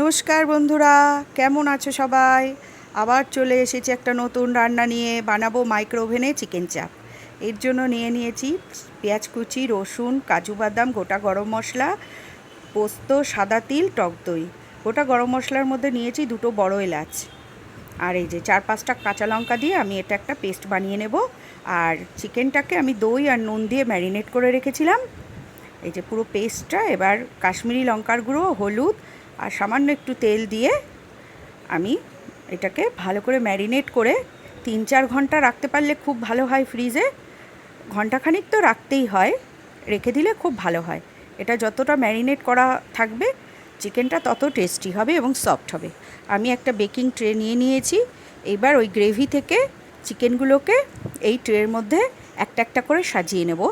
নমস্কার বন্ধুরা, কেমন আছো সবাই? আবার চলে এসেছি একটা নতুন রান্না নিয়ে বানাবো মাইক্রো ওভেনে চিকেন চাপ এর জন্য নিয়ে নিয়েছি পেঁয়াজ কুচি, রসুন, কাজু বাদাম, গোটা গরম মশলা, পোস্ত, সাদা তিল, টক দই। গোটা গরম মশলার মধ্যে নিয়েছি দুটো বড় এলাচ। আর এই যে চার পাঁচটা কাঁচা লঙ্কা দিয়ে আমি এটা একটা পেস্ট বানিয়ে নেব। আর চিকেনটাকে আমি দই আর নুন দিয়ে ম্যারিনেট করে রেখেছিলাম। এই যে পুরো পেস্টটা, এবার কাশ্মীরি লঙ্কার গুঁড়ো, হলুদ আর সামান্য একটু তেল দিয়ে আমি এটাকে ভালো করে ম্যারিনেট করে তিন চার ঘণ্টা রাখতে পারলে খুব ভালো হয় ফ্রিজে। ঘন্টাখানিক তো রাখতেই হয়, রেখে দিলে খুব ভালো হয়। এটা যতটা ম্যারিনেট করা থাকবে, চিকেনটা তত টেস্টি হবে এবং সফট হবে। আমি একটা বেকিং ট্রে নিয়ে নিয়েছি, এবার ওই গ্রেভি থেকে চিকেনগুলোকে এই ট্রের মধ্যে একটা একটা করে সাজিয়ে নেব।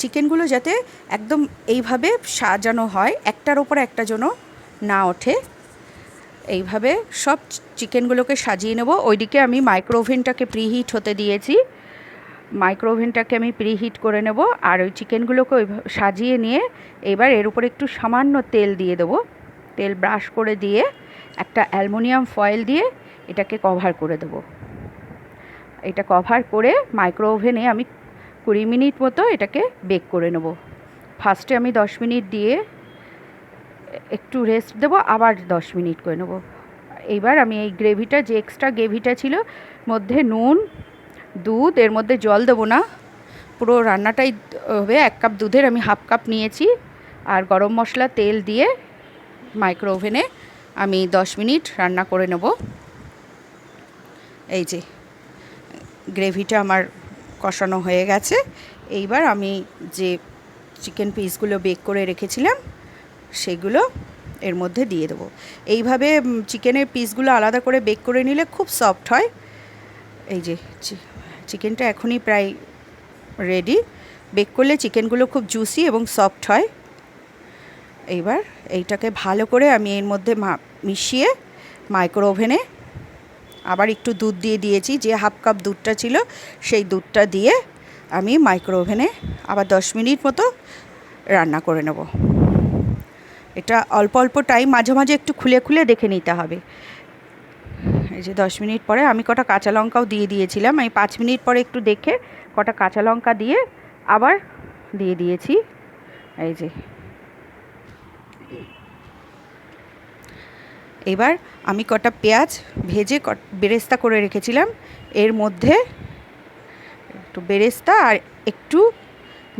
চিকেনগুলো যাতে একদম এইভাবে সাজানো হয়, একটার ওপর একটা যেন না ওঠে, এইভাবে সব চিকেনগুলোকে সাজিয়ে নেব। ওইদিকে আমি মাইক্রো ওভেনটাকে প্রিহিট হতে দিয়েছি। মাইক্রো ওভেনটাকে আমি প্রিহিট করে নেব আর ওই চিকেনগুলোকে ওই সাজিয়ে নিয়ে এবার এর উপরে একটু সামান্য তেল দিয়ে দেবো। তেল ব্রাশ করে দিয়ে একটা অ্যালমোনিয়াম ফয়েল দিয়ে এটাকে কভার করে দেবো। এটা কভার করে মাইক্রো ওভেনে আমি কুড়ি মিনিট মতো এটাকে বেক করে নেব। ফার্স্টে আমি দশ মিনিট দিয়ে একটু রেস্ট দেবো, আবার দশ মিনিট করে নেব। এইবার আমি এই গ্রেভিটা যে এক্সট্রা গ্রেভিটা ছিল, মধ্যে নুন, দুধ, এর মধ্যে জল দেবো না। পুরো রান্নাটাই হবে, এক কাপ দুধের আমি হাফ কাপ নিয়েছি। আর গরম মশলা, তেল দিয়ে মাইক্রো ওভেনে আমি দশ মিনিট রান্না করে নেব। এই যে গ্রেভিটা আমার কষানো হয়ে গেছে। এইবার আমি যে চিকেন পিসগুলো বেক করে রেখেছিলাম সেগুলো এর মধ্যে দিয়ে দেবো। এইভাবে চিকেনের পিসগুলো আলাদা করে বেক করে নিলে খুব সফট হয়। এই যে চিকেনটা এখনই প্রায় রেডি বেক করলে চিকেনগুলো খুব জুসি এবং সফট হয়। এইবার এইটাকে ভালো করে আমি এর মধ্যে মিশিয়ে মাইক্রো ওভেনে আবার একটু দুধ দিয়ে দিয়েছি, যে হাফ কাপ দুধটা ছিল সেই দুধটা দিয়ে আমি মাইক্রো ওভেনে আবার দশ মিনিট মতো রান্না করে নেব। এটা অল্প অল্প টাইম মাঝে মাঝে একটু খুলে খুলে দেখে নিতে হবে। এই যে দশ মিনিট পরে আমি কটা কাঁচা লঙ্কাও দিয়ে দিয়েছিলাম। আমি পাঁচ মিনিট পরে একটু দেখে কটা কাঁচা লঙ্কা দিয়ে আবার দিয়ে দিয়েছি। এই যে। এবার আমি কটা পেঁয়াজ ভেজে বেরেস্তা করে রেখেছিলাম। এর মধ্যে একটু বেরেস্তা আর একটু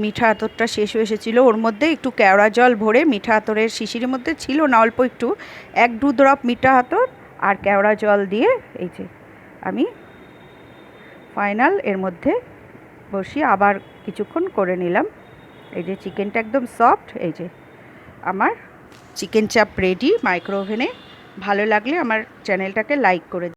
মিঠা আতরটা শেষ হয়ে এসেছিল। ওর মধ্যে একটু কেওড়া জল ভরে মিঠা আতরের শিশিরের মধ্যে ছিল, না অল্প একটু। এক দু ড্রপ মিঠা আতর আর কেওড়া জল দিয়ে এই যে আমি ফাইনাল এর মধ্যে বসিয়ে আবার কিছুক্ষণ করে নিলাম। এই যে চিকেনটা একদম সফট এই যে আমার চিকেন চাপ রেডি মাইক্রো ওভেনে ভালো লাগলে আমার চ্যানেলটাকে লাইক করে